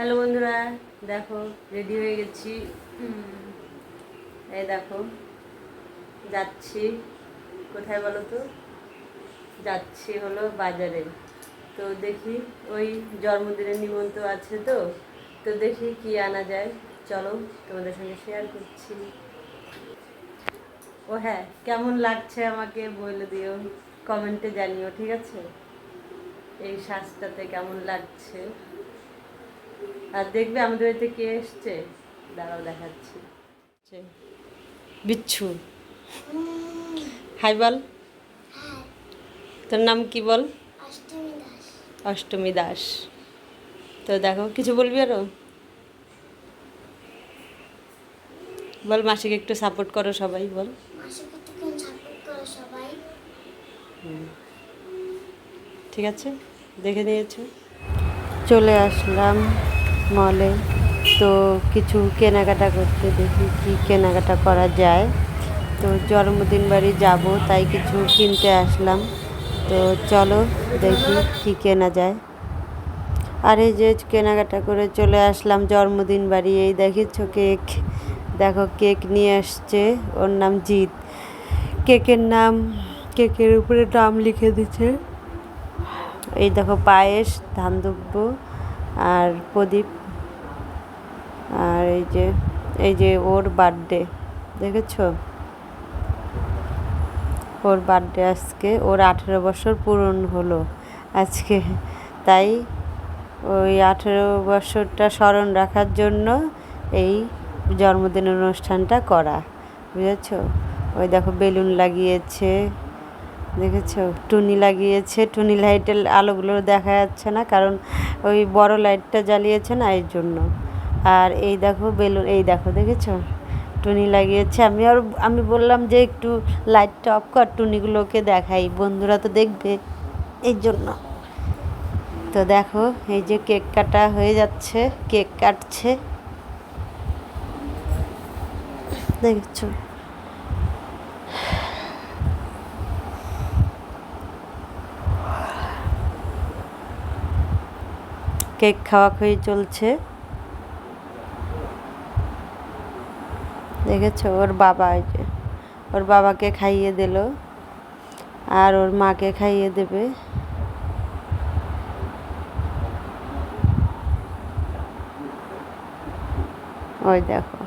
Hello বন্ধুরা, দেখো ready হয়ে গেছি। এই দেখো, যাচ্ছি। কোথায় বলো তো? যাচ্ছি হলো বাজারে। তো দেখি, ওই জন্মদিনের নিমন্ত্রণ আছে তো? তো দেখি কি আনা যায়। চলো, তোমাদের সঙ্গে শেয়ার করছি। ও হ্যাঁ কেমন লাগছে আমাকে বলে দিও। কমেন্টে জানিও, ঠিক আছে? এই সাজটাতে কেমন লাগছে? আর দেখবে আমাদের বাড়িতে কে এসছে? দাঁড়াও দেখাচ্ছি। বিচ্ছু। হাই বল। তোর নাম কি বল? অষ্টমী দাস। তো দেখো কিছু বলবি আরও? বল মাসিকে একটু সাপোর্ট করো সবাই বল। মাসিকে তখন সাপোর্ট করো সবাই। ঠিক আছে? দেখে নিয়েছো? চলে আসলাম। মলে তো কিছু কেনাকাটা করতে দেখি কি কেনাকাটা করা যায়। তো জন্মদিন বাড়ি যাব, তাই কিছু কিনতে আসলাম। তো চলো দেখি কি কেনা যায়। আর এই যে কেনাকাটা করে চলে আসলাম জন্মদিন বাড়ি, এই দেখেছ কেক। দেখো কেক নিয়ে আসছে, ওর নাম জিৎ। কেকের নাম, কেকের উপরে নাম লিখে দিচ্ছে। এই দেখো পায়েস, ধান আর প্রদীপ। এই যে এই যে ওর বার্থডে দেখেছ? ওর বার্থডে আজকে, ওর আঠেরো বছর পূরণ হলো আজকে। তাই ওই আঠেরো বছরটা স্মরণ রাখার জন্য এই জন্মদিন অনুষ্ঠানটা করা, বুঝেছ? ওই দেখো, বেলুন লাগিয়েছে, দেখেছ? টুনি লাগিয়েছে, টুনি লাইটের আলোগুলো দেখা যাচ্ছে না, কারণ ওই বড় লাইটটা জ্বালিয়েছে না, এর জন্য। আর এই দেখো বেলুন, এই দেখো দেখেছ? টুনি লাগিয়েছে। আমি আর আমি বললাম যে একটু লাইটটা অফ কর, টুনিগুলোকে দেখাই। বন্ধুরা তো দেখবে এই জন্য। তো দেখো, এই যে কেক কাটা হয়ে যাচ্ছে, কেক কাটছে। দেখছ? কেক খাওয়া খাওয়ি চলছে। দেখেছ? ওর বাবা যে, ওর বাবাকে খাইয়ে দিল আর ওর মাকে খাইয়ে দেবে। ওই দেখো।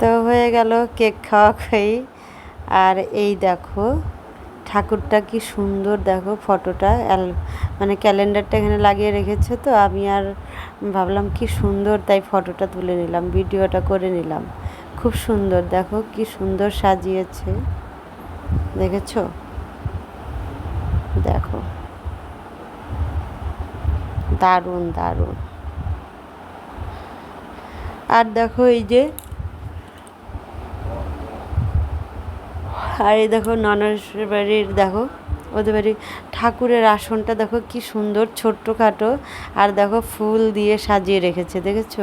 তো হয়ে গেল কেক খাওয়া খাই আর এই দেখো ঠাকুরটা কি সুন্দর দেখো ফটোটা মানে ক্যালেন্ডারটা এখানে লাগিয়ে রেখেছে তো আমি আর ভাবলাম কি সুন্দর তাই ফটোটা তুলে নিলাম, ভিডিওটা করে নিলাম। খুব সুন্দর দেখো কি সুন্দর সাজিয়েছে, দেখেছ? দেখো। দারুণ দারুণ। আর দেখো এই যে আর এই দেখো ননাসের বাড়ির দেখো, ওদের বাড়ি ঠাকুরের আসনটা দেখো কি সুন্দর, ছোট্টখাটো। আর দেখো ফুল দিয়ে সাজিয়ে রেখেছে, দেখেছ?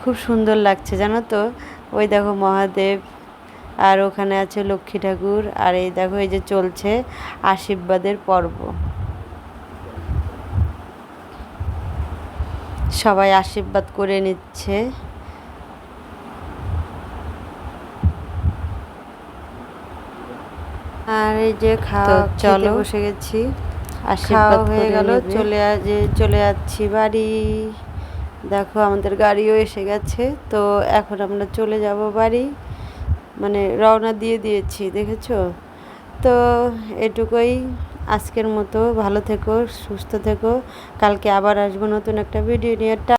খুব সুন্দর লাগছে, জানো তো? ওই দেখো মহাদেব, আর ওখানে আছে লক্ষ্মী ঠাকুর, আর এই দেখো, এই যে চলছে আশীর্বাদের পর্ব। সবাই আশীর্বাদ করে নিচ্ছে। আর এই যে খাওয়া চলো বসে গেছি। খাওয়া হয়ে গেল চলে যে চলে যাচ্ছি বাড়ি। দেখো আমাদের গাড়িও এসে গেছে তো এখন আমরা চলে যাব বাড়ি। মানে রওনা দিয়ে দিয়েছি দেখেছ? তো এটুকুই। আজকের মতো ভালো থেকো সুস্থ থেকো। কালকে আবার আসব নতুন একটা ভিডিও নিয়ে।